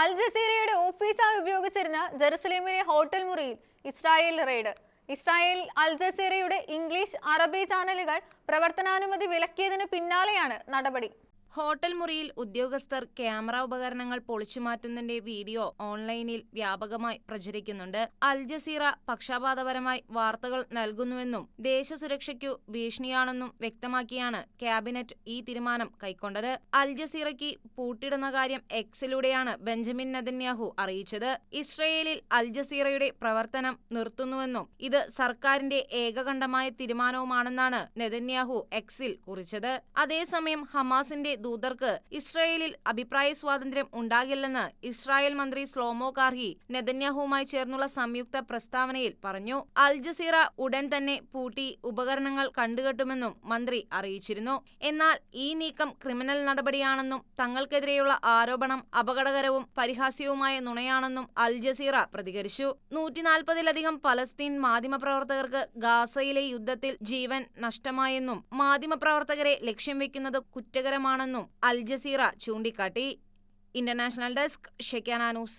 അൽ ജസീറയുടെ ഓഫീസായി ഉപയോഗിച്ചിരുന്ന ജെറുസലേമിലെ ഹോട്ടൽ മുറിയിൽ ഇസ്രായേൽ റെയ്ഡ്. ഇസ്രായേൽ അൽ ജസീറയുടെ ഇംഗ്ലീഷ് അറബി ചാനലുകൾ പ്രവർത്തനാനുമതി വിലക്കിയതിന് പിന്നാലെയാണ് നടപടി. ഹോട്ടൽ മുറിയിൽ ഉദ്യോഗസ്ഥർ ക്യാമറ ഉപകരണങ്ങൾ പൊളിച്ചുമാറ്റുന്നതിന്റെ വീഡിയോ ഓൺലൈനിൽ വ്യാപകമായി പ്രചരിക്കുന്നുണ്ട്. അൽ ജസീറ പക്ഷപാതപരമായി വാർത്തകൾ നൽകുന്നുവെന്നും ദേശസുരക്ഷയ്ക്കു ഭീഷണിയാണെന്നും വ്യക്തമാക്കിയാണ് ക്യാബിനറ്റ് ഈ തീരുമാനം കൈക്കൊണ്ടത്. അൽ ജസീറയ്ക്ക് പൂട്ടിടുന്ന കാര്യം എക്സിലൂടെയാണ് ബെഞ്ചമിൻ നദന്യാഹു അറിയിച്ചത്. ഇസ്രയേലിൽ അൽ ജസീറയുടെ പ്രവർത്തനം നിർത്തുന്നുവെന്നും ഇത് സർക്കാരിന്റെ ഏകകണ്ഠമായ തീരുമാനവുമാണെന്നാണ് നെതന്യാഹു എക്സിൽ കുറിച്ചത്. അതേസമയം ഹമാസിന്റെ ദൂതർക്ക് ഇസ്രായേലിൽ അഭിപ്രായ സ്വാതന്ത്ര്യം ഉണ്ടാകില്ലെന്ന് ഇസ്രായേൽ മന്ത്രി സ്ലോമോ കാർഹി നെതന്യാഹുവുമായി ചേർന്നുള്ള സംയുക്ത പ്രസ്താവനയിൽ പറഞ്ഞു. അൽ ജസീറ ഉടൻ തന്നെ പൂട്ടി ഉപകരണങ്ങൾ കണ്ടുകെട്ടുമെന്നും മന്ത്രി അറിയിച്ചിരുന്നു. എന്നാൽ ഈ നീക്കം ക്രിമിനൽ നടപടിയാണെന്നും തങ്ങൾക്കെതിരെയുള്ള ആരോപണം അപകടകരവും പരിഹാസ്യവുമായ നുണയാണെന്നും അൽ ജസീറ പ്രതികരിച്ചു. നൂറ്റിനാൽപ്പതിലധികം പലസ്തീൻ മാധ്യമപ്രവർത്തകർക്ക് ഗാസയിലെ യുദ്ധത്തിൽ ജീവൻ നഷ്ടമായെന്നും മാധ്യമപ്രവർത്തകരെ ലക്ഷ്യം വെക്കുന്നത് കുറ്റകരമാണെന്നും അൽ ജസീറ ചൂണ്ടിക്കാട്ടി. ഇന്റർനാഷണൽ ഡെസ്ക് ഷെക്കാന ന്യൂസ്.